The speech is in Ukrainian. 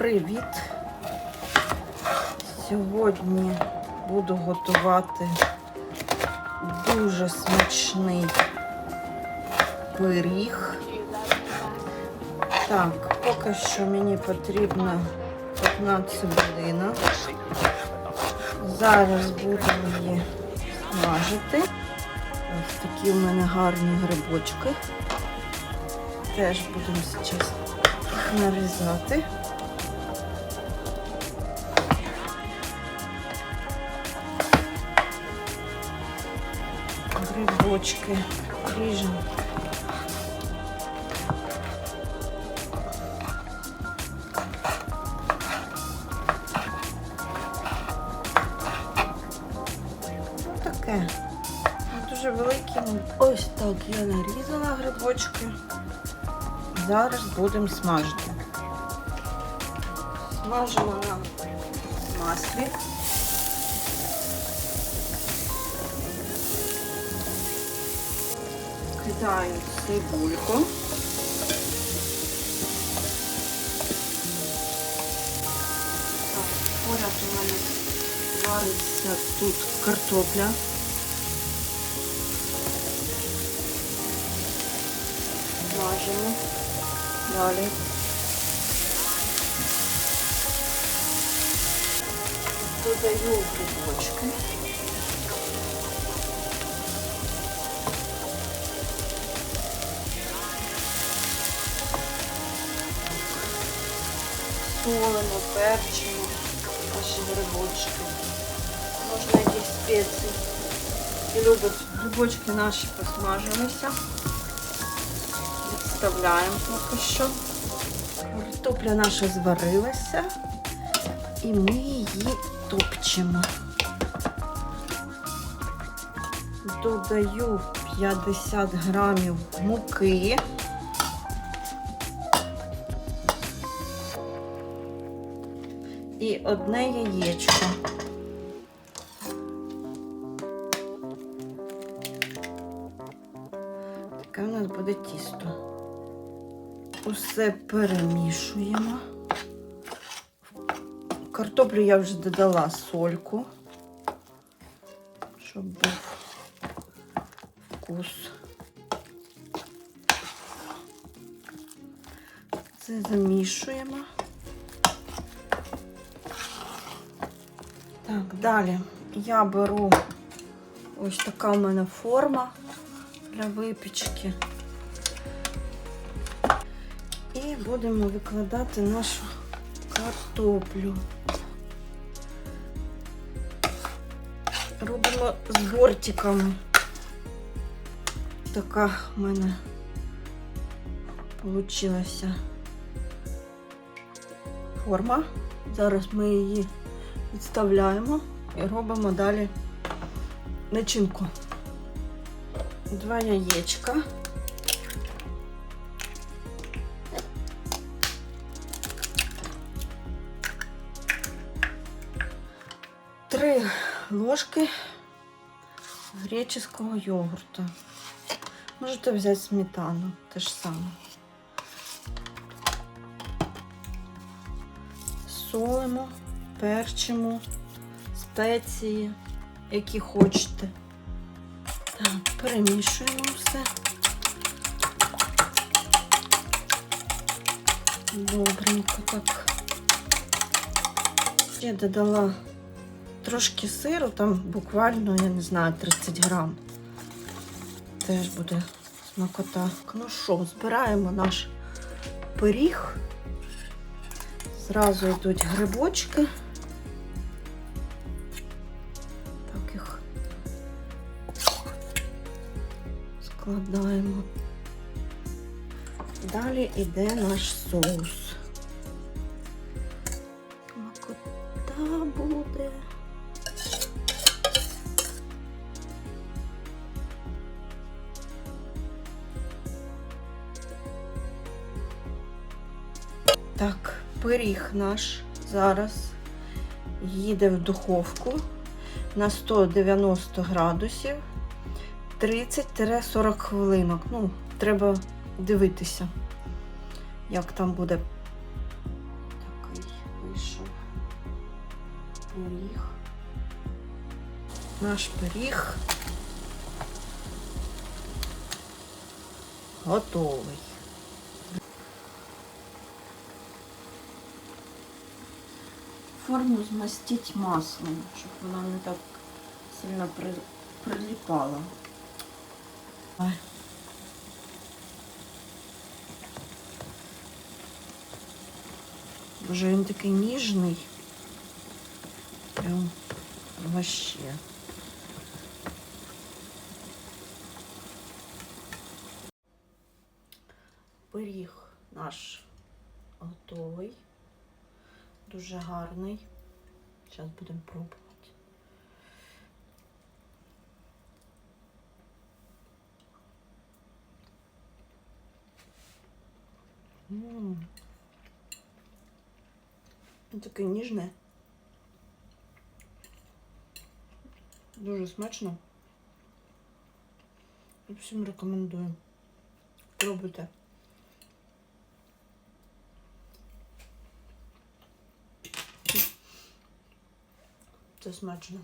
Привіт! Сьогодні буду готувати дуже смачний пиріг. Так, поки що мені потрібна одна цибулина. Зараз будемо її смажити. Ось такі в мене гарні грибочки. Теж будемо зараз нарізати. Грибочки ріжемо. Таке. Дуже великі. Ось так я нарізала грибочки. Зараз будемо смажити. Смажимо на маслі. Кидаю цибульку. Так, поряд у мене вариться тут картопля. Смажимо. Далі. Додаю грибочки. Солимо, перчимо наші грибочки. Можна якісь спеції. І любить. Грибочки наші посмажилися. Відставляємо поки що. Картопля наша зварилася. І ми її топчемо. Додаю 50 грамів муки. І одне яєчко. Таке у нас буде тісто. Усе перемішуємо. Картоплю я вже додала сольку, щоб був вкус. Це замішуємо. Так, далі я беру ось така в мене форма для випічки. І будемо викладати нашу картоплю. Робимо з бортиками. Така в мене получилася форма. Зараз ми її відставляємо і робимо далі начинку. Два яєчка. Три ложки греческого йогурта. Можете взяти сметану, те ж саме. Солимо, перчимо, спеції, які хочете. Так, перемішуємо все. Добренько так. Я додала трошки сиру, там буквально, я не знаю, 30 грам. Теж буде смакота. Ну що, збираємо наш пиріг. Зразу йдуть грибочки. Складаємо. Далі йде наш соус. Смакота буде. Так, пиріг наш зараз їде в духовку на 190 градусів 30-40 хвилинок. Ну, треба дивитися, як там буде такий вийшов пиріг. Наш пиріг готовий. Форму змастіть маслом, щоб вона не так сильно при... приліпала. Боже, він такий ніжний. Прям вообще. Пиріг наш готовий. Дуже гарний. Зараз будемо пробувати. М. Він Таке ніжне. Дуже смачно. І всім рекомендую. Пробуйте. Це смачно.